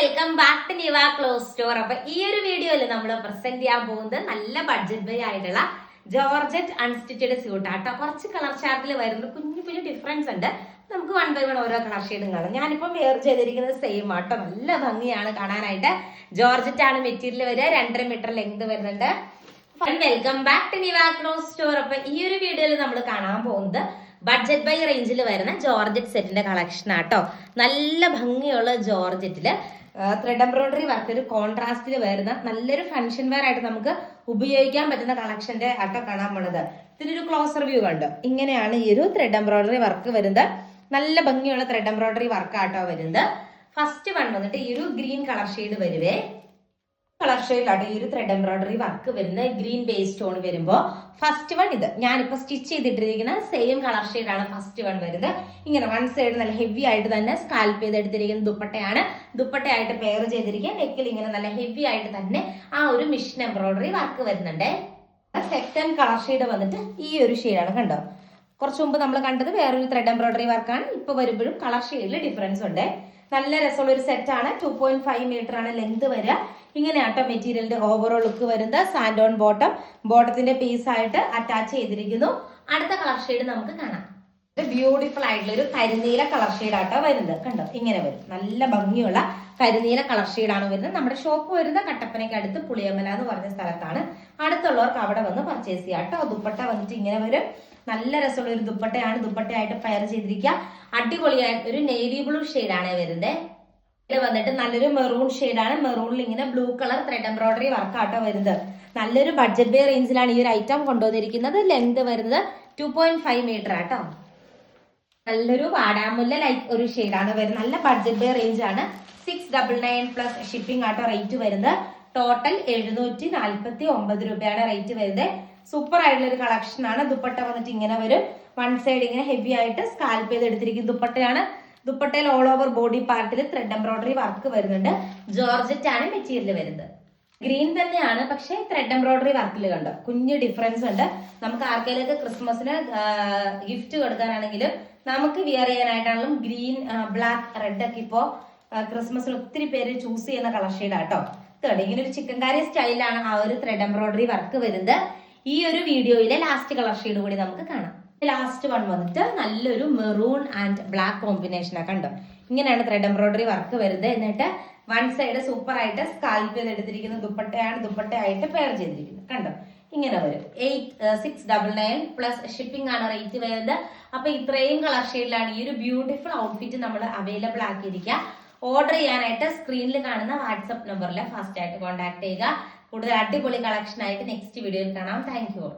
Welcome back to Niva clothes store അപ്പൊ ഈ ഒരു വീഡിയോയിൽ നമ്മൾ പ്രസന്റ് ചെയ്യാൻ പോകുന്നത് നല്ല ബഡ്ജറ്റ് ബൈ ആയിട്ടുള്ള ജോർജറ്റ് അൺസ്റ്റിച്ചഡ് സ്യൂട്ട് ആട്ടോ. കുറച്ച് കളർ ചാർട്ടിൽ വരുന്ന കുഞ്ഞു കുഞ്ഞു ഡിഫറൻസ് ഉണ്ട്. നമുക്ക് വൺ ബൈ വൺ ഓരോ കളർ ഷെയ്ഡും കാണാം. ഞാനിപ്പോൾ വെയർ ചെയ്തിരിക്കുന്നത് സെയിം ആട്ടോ. നല്ല ഭംഗിയാണ് കാണാനായിട്ട്. ജോർജറ്റ് ആണ് മെറ്റീരിയൽ വരിക. രണ്ടര മീറ്റർ ലെങ്ത് വരുന്നുണ്ട്. Welcome back to Niva clothes store അപ്പൊ ഈ ഒരു വീഡിയോയിൽ നമ്മൾ കാണാൻ പോകുന്നത് ബഡ്ജറ്റ് ബൈ റേഞ്ചിൽ വരുന്ന ജോർജറ്റ് സെറ്റിന്റെ കളക്ഷൻ ആട്ടോ. നല്ല ഭംഗിയുള്ള ജോർജറ്റിൽ ത്രെഡ് എംബ്രോയിഡറി വർക്ക് ഒരു കോൺട്രാസ്റ്റിൽ വരുന്ന നല്ലൊരു ഫംഗ്ഷൻ വെയർ ആയിട്ട് നമുക്ക് ഉപയോഗിക്കാൻ പറ്റുന്ന കളക്ഷന്റെ ആട്ടോ കാണാൻ പോണത്. ഇതിനൊരു ക്ലോസർ വ്യൂ കണ്ടു? ഇങ്ങനെയാണ് ഈ ഒരു ത്രെഡ് എംബ്രോയിഡറി വർക്ക് വരുന്നത്. നല്ല ഭംഗിയുള്ള ത്രെഡ് എംബ്രോയിഡറി വർക്ക് ആട്ടോ വരുന്നത്. ഫസ്റ്റ് വൺ വന്നിട്ട് ഈ ഒരു ഗ്രീൻ കളർ ഷെയ്ഡ് വരുവേ. കളർ ഷെയ്ഡിലാണ് ഈ ഒരു ത്രെഡ് എംബ്രോയിഡറി വർക്ക് വരുന്നത് ഗ്രീൻ ബേസ് സ്റ്റോൺ വരുമ്പോൾ ഫസ്റ്റ് വൺ ഇത്. ഞാനിപ്പോ സ്റ്റിച്ച് ചെയ്തിട്ടിരിക്കുന്ന സെയിം കളർ ഷെയ്ഡാണ് ഫസ്റ്റ് വൺ വരുന്നത്. ഇങ്ങനെ വൺ സൈഡ് നല്ല ഹെവി ആയിട്ട് തന്നെ സ്കാൽപ്പ് ചെയ്തെടുത്തിരിക്കുന്ന ദുപ്പട്ടയാണ്. ദുപ്പട്ടയായിട്ട് പെയർ ചെയ്തിരിക്കുക. നെക്കിൽ ഇങ്ങനെ നല്ല ഹെവി ആയിട്ട് തന്നെ ആ ഒരു മിഷൻ എംബ്രോയിഡറി വർക്ക് വരുന്നുണ്ട്. സെക്കൻഡ് കളർ ഷെയ്ഡ് വന്നിട്ട് ഈ ഒരു ഷെയ്ഡാണ് കണ്ടോ? കുറച്ച് മുമ്പ് നമ്മൾ കണ്ടത് വേറൊരു ത്രെഡ് എംബ്രോയിഡറി വർക്കാണ് ഇപ്പൊ വരുമ്പോഴും കളർ ഷെയ്ഡിൽ ഡിഫറൻസ് ഉണ്ട്. നല്ല രസമുള്ള ഒരു സെറ്റ് ആണ്. ടു പോയിന്റ് ഫൈവ് മീറ്റർ ആണ് ലെങ്ത് വരിക. ഇങ്ങനെയാട്ടോ മെറ്റീരിയലിന്റെ ഓവറോൾ ലുക്ക് വരുന്നത്. സാൻഡ് ഓൺ ബോട്ടം ബോട്ടത്തിന്റെ പീസ് ആയിട്ട് അറ്റാച്ച് ചെയ്തിരിക്കുന്നു. അടുത്ത കളർ ഷെയ്ഡ് നമുക്ക് കാണാം. ബ്യൂട്ടിഫുൾ ആയിട്ടുള്ള ഒരു കരിനീല കളർ ഷെയ്ഡ് ആട്ടോ വരുന്നത്. കണ്ടോ? ഇങ്ങനെ വരും. നല്ല ഭംഗിയുള്ള കരിനീല കളർ ഷെയ്ഡാണ് വരുന്നത്. നമ്മുടെ ഷോപ്പ് വരുന്ന കട്ടപ്പനയ്ക്ക് അടുത്ത് പുളിയമല എന്ന് പറഞ്ഞ സ്ഥലത്താണ്. അടുത്തുള്ളവർക്ക് അവിടെ വന്ന് പർച്ചേസ് ചെയ്യാം കേട്ടോ. ദുപ്പട്ട വന്നിട്ട് ഇങ്ങനെ വരും. നല്ല രസമുള്ള ഒരു ദുപ്പട്ടയാണ് ദുപ്പട്ടയായിട്ട് ഫയർ ചെയ്തിരിക്കുക. അടിപൊളിയായിട്ട് ഒരു നേവി ബ്ലൂ ആണ് വരുന്നത് വന്നിട്ട് നല്ലൊരു മെറൂൺ ആണ്. മെറൂണിൽ ഇങ്ങനെ blue colour thread embroidery work ആട്ടോ വരുന്നത്. നല്ലൊരു ബഡ്ജറ്റ് ബേ റേഞ്ചിലാണ് ഈ ഒരു ഐറ്റം കൊണ്ടുവന്നിരിക്കുന്നത്. ലെങ്ത് വരുന്നത് ടു പോയിന്റ് ഫൈവ് മീറ്റർ ആട്ടോ. നല്ലൊരു വാടാമുല്ല ലൈക്ക് ഒരു ഷെയ്ഡാണ് വരുന്നത്. നല്ല ബഡ്ജറ്റ് ബേ റേഞ്ച് ആണ്. Six double nine plus shipping ആട്ടോ റേറ്റ് വരുന്നത്. ടോട്ടൽ എഴുന്നൂറ്റി നാൽപ്പത്തി ഒമ്പത് രൂപയാണ് റേറ്റ് വരുന്നത്. സൂപ്പർ ആയിട്ടുള്ള ഒരു കളക്ഷൻ ആണ്. ദുപ്പട്ട വന്നിട്ട് ഇങ്ങനെ വരും. വൺ സൈഡ് ഇങ്ങനെ ഹെവി ആയിട്ട് സ്കാൽപ്പ് ചെയ്ത് എടുത്തിരിക്കും. ദുപ്പട്ടയാണ്. ദുപ്പട്ടയിൽ ഓൾ ഓവർ ബോഡി പാർട്ടിൽ ത്രെഡ് എംബ്രോയിഡറി വർക്ക് വരുന്നുണ്ട്. ജോർജറ്റ് ആണ് മെറ്റീരിയൽ വരുന്നത്. ഗ്രീൻ തന്നെയാണ് പക്ഷെ ത്രെഡ് എംബ്രോയിഡറി വർക്കിൽ കണ്ടോ? കുഞ്ഞ് ഡിഫറൻസ് ഉണ്ട്. നമുക്ക് ആർക്കെങ്കിലൊക്കെ ക്രിസ്മസിന് ഗിഫ്റ്റ് കൊടുക്കാനാണെങ്കിലും നമുക്ക് വിയർ ചെയ്യാനായിട്ടാണെങ്കിലും ഗ്രീൻ ബ്ലാക്ക് റെഡ് ഒക്കെ ഇപ്പോ ക്രിസ്മസിൽ ഒത്തിരി പേര് ചൂസ് ചെയ്യുന്ന കളർ ഷെയ്ഡാട്ടോ കേട്ടോ ഇങ്ങനെ ഒരു ചിക്കൻ കാരി സ്റ്റൈലാണ് ആ ഒരു ത്രെഡ് എംബ്രോയിഡറി വർക്ക് വരുന്നത്. ഈ ഒരു വീഡിയോയിലെ ലാസ്റ്റ് കളർ ഷെയ്ഡ് കൂടി നമുക്ക് കാണാം. ലാസ്റ്റ് വൺ വന്നിട്ട് നല്ലൊരു മെറൂൺ ആൻഡ് ബ്ലാക്ക് കോമ്പിനേഷനാണ് കണ്ടോ? ഇങ്ങനെയാണ് ത്രെഡ് എംബ്രോയിഡറി വർക്ക് വരുന്നത്. എന്നിട്ട് വൺ സൈഡ് സൂപ്പർ ആയിട്ട് സ്കാൽപ്പ് ചെയ്ത് എടുത്തിരിക്കുന്ന ദുപ്പട്ടയാണ് ദുപ്പട്ടയായിട്ട് പെയർ ചെയ്തിരിക്കുന്നത്. കണ്ടോ? ഇങ്ങനെ വരും. Eight six double nine plus shipping ആണ് റേറ്റ് വരുന്നത്. അപ്പൊ ഇത്രയും കളർ ഷെയ്ഡിലാണ് ഈ ഒരു ബ്യൂട്ടിഫുൾ ഔട്ട്ഫിറ്റ് നമ്മൾ അവൈലബിൾ ആക്കിയിരിക്കുക. ഓർഡർ ചെയ്യാനായിട്ട് സ്ക്രീനിൽ കാണുന്ന വാട്സപ്പ് നമ്പറിൽ ഫാസ്റ്റ് ആയിട്ട് കോൺടാക്ട് ചെയ്യുക. കൂടുതൽ അടിപൊളി കളക്ഷൻ ആയിട്ട് നെക്സ്റ്റ് വീഡിയോയിൽ കാണാം. Thank you